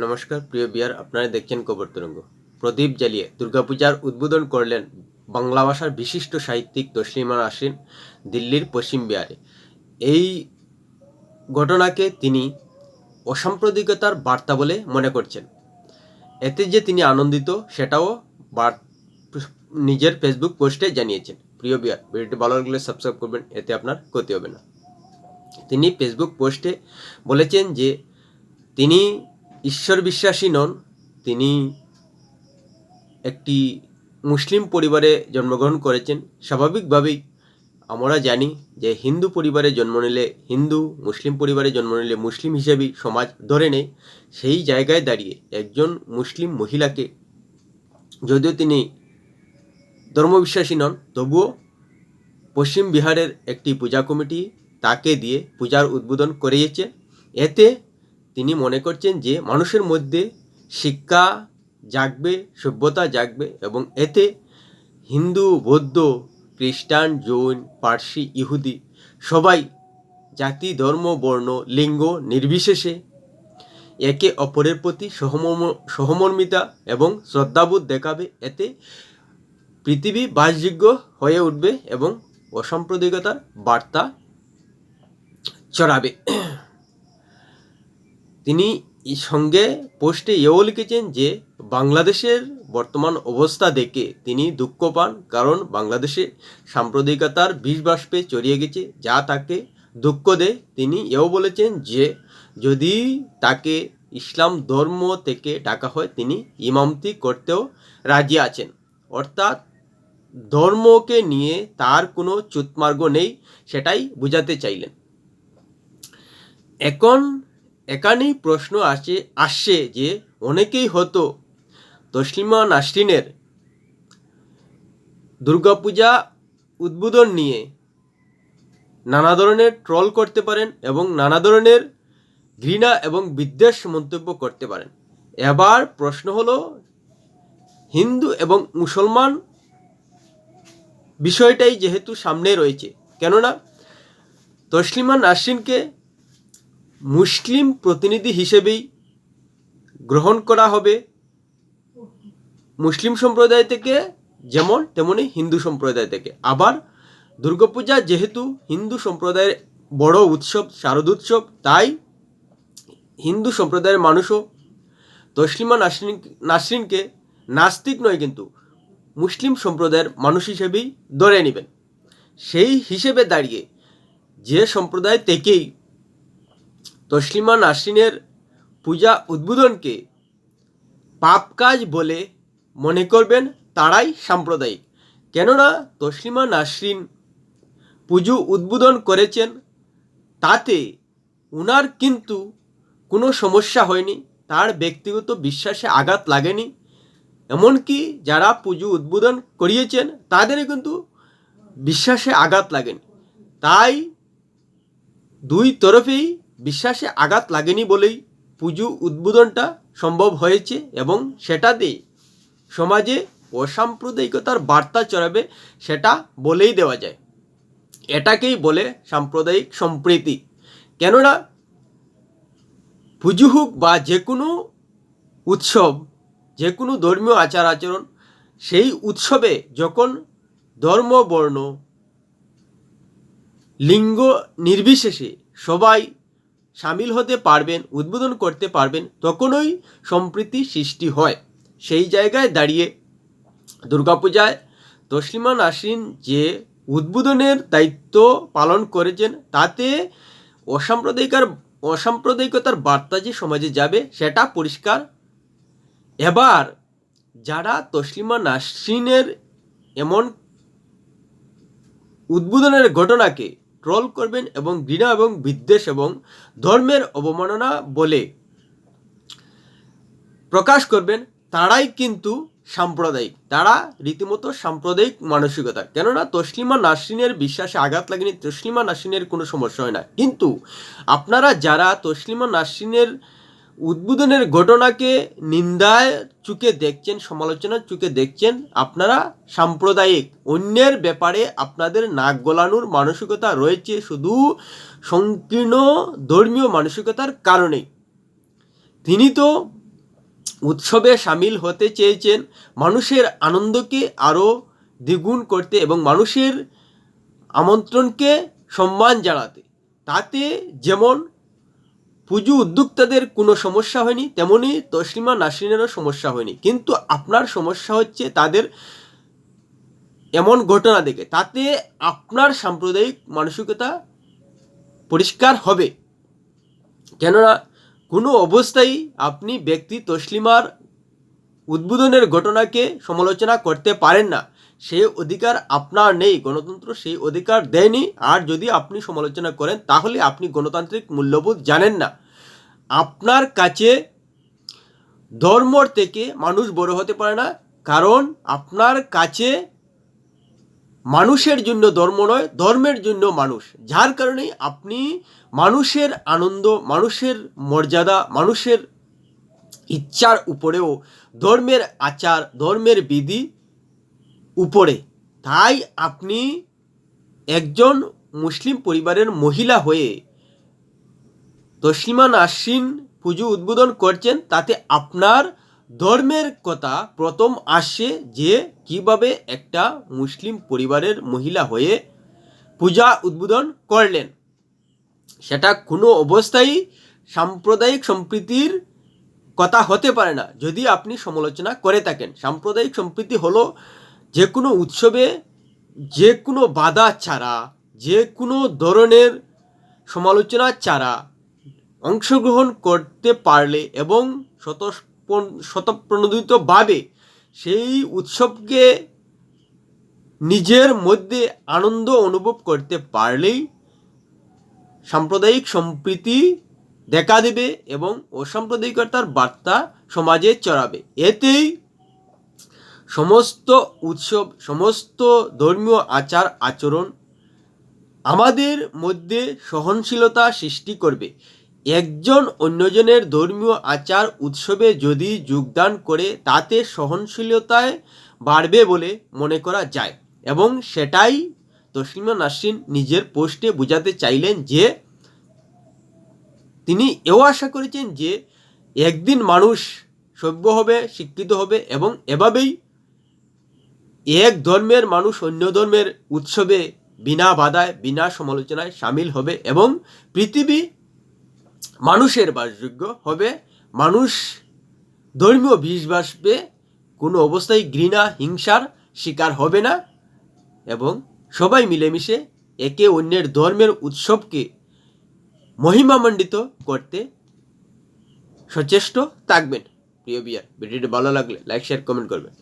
নমস্কার, প্রিয় বিয়ার আপনারা দেখছেন কবর তরঙ্গ। প্রদীপ জ্বালিয়ে দুর্গাপূজার উদ্বোধন করলেন বাংলা ভাষার বিশিষ্ট সাহিত্যিক তসলিমা নাসরিন, দিল্লির পশ্চিম বিহারে। এই ঘটনাকে তিনি অসাম্প্রদায়িকতার বার্তা বলে মনে করছেন। এতে যে তিনি আনন্দিত, সেটাও নিজের ফেসবুক পোস্টে জানিয়েছেন। প্রিয় বিয়ার, ভিডিওটি ভালো লাগলে সাবস্ক্রাইব করবেন, এতে আপনার ক্ষতি হবে না। তিনি ফেসবুক পোস্টে বলেছেন যে তিনি ঈশ্বর বিশ্বাসী নন, তিনি একটি মুসলিম পরিবারে জন্মগ্রহণ করেছেন। স্বাভাবিকভাবেই আমরা জানি যে হিন্দু পরিবারে জন্ম নিলে, হিন্দু মুসলিম পরিবারে জন্ম নিলে মুসলিম হিসেবেই সমাজ ধরে নেয়। সেই জায়গায় দাঁড়িয়ে একজন মুসলিম মহিলাকে যদিও তিনি ধর্মবিশ্বাসী নন, তবুও পশ্চিম বিহারের একটি পূজা কমিটি তাকে দিয়ে পূজার উদ্বোধন করিয়েছে। এতে তিনি মনে করছেন যে মানুষের মধ্যে শিক্ষা জাগবে, সভ্যতা জাগবে এবং এতে হিন্দু, বৌদ্ধ, খ্রিস্টান, জৈন, পার্সি, ইহুদি সবাই জাতি, ধর্ম, বর্ণ, লিঙ্গ নির্বিশেষে একে অপরের প্রতি সহমর্ম, সহমর্মিতা এবং শ্রদ্ধাবোধ দেখাবে। এতে পৃথিবী বাসযোগ্য হয়ে উঠবে এবং অসাম্প্রদায়িকতার বার্তা ছড়াবে। তিনি এই সঙ্গে পোস্টে এও লিখেছেন যে, বাংলাদেশের বর্তমান অবস্থা দেখে তিনি দুঃখ পান কারণ বাংলাদেশে সাম্প্রদায়িকতার বিষ বাষ্পে চড়িয়ে গেছে, যা তাকে দুঃখ দেয়। তিনি এও বলেছেন যে, যদি তাকে ইসলাম ধর্ম থেকে ডাকা হয়, তিনি ইমামতি করতেও রাজি আছেন। অর্থাৎ ধর্মকে নিয়ে তার কোনো চুতমার্গ নেই, সেটাই বোঝাতে চাইলেন। এখন এখানেই প্রশ্ন আসে আসছে যে অনেকেই হতো তসলিমা নাসরিনের দুর্গাপূজা উদ্বোধন নিয়ে নানা ধরনের ট্রল করতে পারেন এবং নানা ধরনের ঘৃণা এবং বিদ্বেষ মন্তব্য করতে পারেন। এবার প্রশ্ন হলো, হিন্দু এবং মুসলমান বিষয়টাই যেহেতু সামনে রয়েছে, কেননা তসলিমা নাসরিনকে মুসলিম প্রতিনিধি হিসেবেই গ্রহণ করা হবে। মুসলিম সম্প্রদায় থেকে যেমন, তেমনি হিন্দু সম্প্রদায় থেকে। আবার দুর্গাপূজা যেহেতু হিন্দু সম্প্রদায়ের বড় উৎসব, শারদ উৎসব, তাই হিন্দু সম্প্রদায়ের মানুষও তসলিমা নাসরিন, নাসরিনকে নাস্তিক নয় কিন্তু মুসলিম সম্প্রদায়ের মানুষ হিসেবেই ধরে নেবেন। সেই হিসেবে দাঁড়িয়ে যে সম্প্রদায় থেকেই তসলিমা নাসরিনের পূজা উদ্বোধনকে পাপ কাজ বলে মনে করবেন তারাই সাম্প্রদায়িক। কেননা তসলিমা নাসরিন পুজো উদ্বোধন করেছেন, তাতে উনার কিন্তু কোনো সমস্যা হয়নি, তার ব্যক্তিগত বিশ্বাসে আঘাত লাগেনি। এমনকি যারা পুজো উদ্বোধন করিয়েছেন তাদের কিন্তু বিশ্বাসে আঘাত লাগেনি। তাই দুই তরফেই বিশ্বাসে আঘাত লাগেনি বলেই পুজো উদ্বোধনটা সম্ভব হয়েছে এবং সেটাতে সমাজে অসাম্প্রদায়িকতার বার্তা চড়াবে সেটা বলেই দেওয়া যায়। এটাকেই বলে সাম্প্রদায়িক সম্প্রীতি। কেননা পুজো হোক বা যে কোনো উৎসব, যে কোনো ধর্মীয় আচার আচরণ, সেই উৎসবে যখন ধর্ম, বর্ণ, লিঙ্গ নির্বিশেষে সবাই সামিল হতে পারবেন, উদ্বোধন করতে পারবেন, তখনই সম্প্রীতি সৃষ্টি হয়। সেই জায়গায় দাঁড়িয়ে দুর্গাপূজায় তসলিমা নাসরিন যে উদ্বোধনের দায়িত্ব পালন করেছেন, তাতে অসাম্প্রদায়িকার, অসাম্প্রদায়িকতার বার্তা যে সমাজে যাবে, সেটা পরিষ্কার। এবার যারা তসলিমা নাসরিনের এমন উদ্বোধনের ঘটনাকে ট্রল করবেন এবং ঘৃণা এবং বিদ্বেষ এবং ধর্মের অবমাননা বলে প্রকাশ করবেন, তারাই কিন্তু সাম্প্রদায়িক। তারা রীতিমতো সাম্প্রদায়িক মানসিকতা। কেননা তসলিমা নাসরিনের বিশ্বাসে আঘাত লাগেনি, তসলিমা নাসরিনের কোনো সমস্যা হয় না। কিন্তু আপনারা যারা তসলিমা নাসরিনের উদ্বোধনের ঘটনাকে নিন্দায় চুকে দেখছেন, সমালোচনার চুকে দেখছেন আপনারা সাম্প্রদায়িক। অন্যের ব্যাপারে আপনাদের নাক গলানোর মানসিকতা রয়েছে শুধু সংকীর্ণ ধর্মীয় মানসিকতার কারণেই। তিনি তো উৎসবে সামিল হতে চেয়েছেন, মানুষের আনন্দকে আরও দ্বিগুণ করতে এবং মানুষের আমন্ত্রণকে সম্মান জানাতে। তাতে যেমন পুজো উদ্যোক্তাদের কোনো সমস্যা হয়নি তেমনই তসলিমা নাসরিনেরও সমস্যা হয়নি। কিন্তু আপনার সমস্যা হচ্ছে তাদের এমন ঘটনা দেখে, তাতে আপনার সাম্প্রদায়িক মানসিকতা পরিষ্কার হবে। কেননা কোনো অবস্থায় আপনি ব্যক্তি তসলিমার উদ্বোধনের ঘটনাকে সমালোচনা করতে পারেন না। সেই অধিকার আপনার নেই, গণতন্ত্র সেই অধিকার দেয়নি। আর যদি আপনি সমালোচনা করেন, তাহলে আপনি গণতান্ত্রিক মূল্যবোধ জানেন না। আপনার কাছে ধর্মর থেকে মানুষ বড় হতে পারে না, কারণ আপনার কাছে মানুষের জন্য ধর্ম নয়, ধর্মের জন্য মানুষ। যার কারণে আপনি মানুষের আনন্দ, মানুষের মর্যাদা, মানুষের ইচ্ছার উপরেও ধর্মের আচার, ধর্মের বিধি উপরে। তাই আপনি একজন মুসলিম পরিবারের মহিলা হয়ে তসলিমা নাসরিন পুজো উদ্বোধন করছেন, তাতে আপনার ধর্মের কথা প্রথম আসে যে কীভাবে একটা মুসলিম পরিবারের মহিলা হয়ে পূজা উদ্বোধন করলেন। সেটা কোনো অবস্থায় সাম্প্রদায়িক সম্প্রীতির কথা হতে পারে না, যদি আপনি সমালোচনা করে থাকেন। সাম্প্রদায়িক সম্প্রীতি হলো যে কোনো উৎসবে যে কোনো বাধা ছাড়া যে কোনো ধরনের সমালোচনা ছাড়া অংশগ্রহণ করতে পারলে এবং স্বতঃস্পন- স্বতঃপ্রণোদিতভাবে সেই উৎসবকে নিজের মধ্যে আনন্দ অনুভব করতে পারলেই সাম্প্রদায়িক সম্প্রীতি দেখা দেবে এবং অসাম্প্রদায়িকতার বার্তা সমাজে চড়াবে এতেই সমস্ত উৎসব, সমস্ত ধর্মীয় আচার, আচরণ আমাদের মধ্যে সহনশীলতা সৃষ্টি করবে। একজন অন্যজনের ধর্মীয় আচার উৎসবে যদি যোগদান করে, তাতে সহনশীলতায় বাড়বে বলে মনে করা যায় এবং সেটাই তসলিমা নাসরিন নিজের পোস্টে বোঝাতে চাইলেন যে তিনি এও আশা করেছেন যে একদিন মানুষ সভ্য হবে, শিক্ষিত হবে এবং এভাবেই এক ধর্মের মানুষ অন্য ধর্মের উৎসবে বিনা বাধায়, বিনা সমালোচনায় সামিল হবে এবং পৃথিবী মানুষের বাসযোগ্য হবে। মানুষ ধর্মীয় বিশ্বাসে কোনো অবস্থায় ঘৃণা, হিংসার শিকার হবে না এবং সবাই মিলেমিশে একে অন্যের ধর্মের উৎসবকে মহিমামণ্ডিত করতে সচেষ্ট থাকবেন। প্রিয় বিয়ার ভিডিওটি ভালো লাগলে লাইক শেয়ার কমেন্ট করবেন।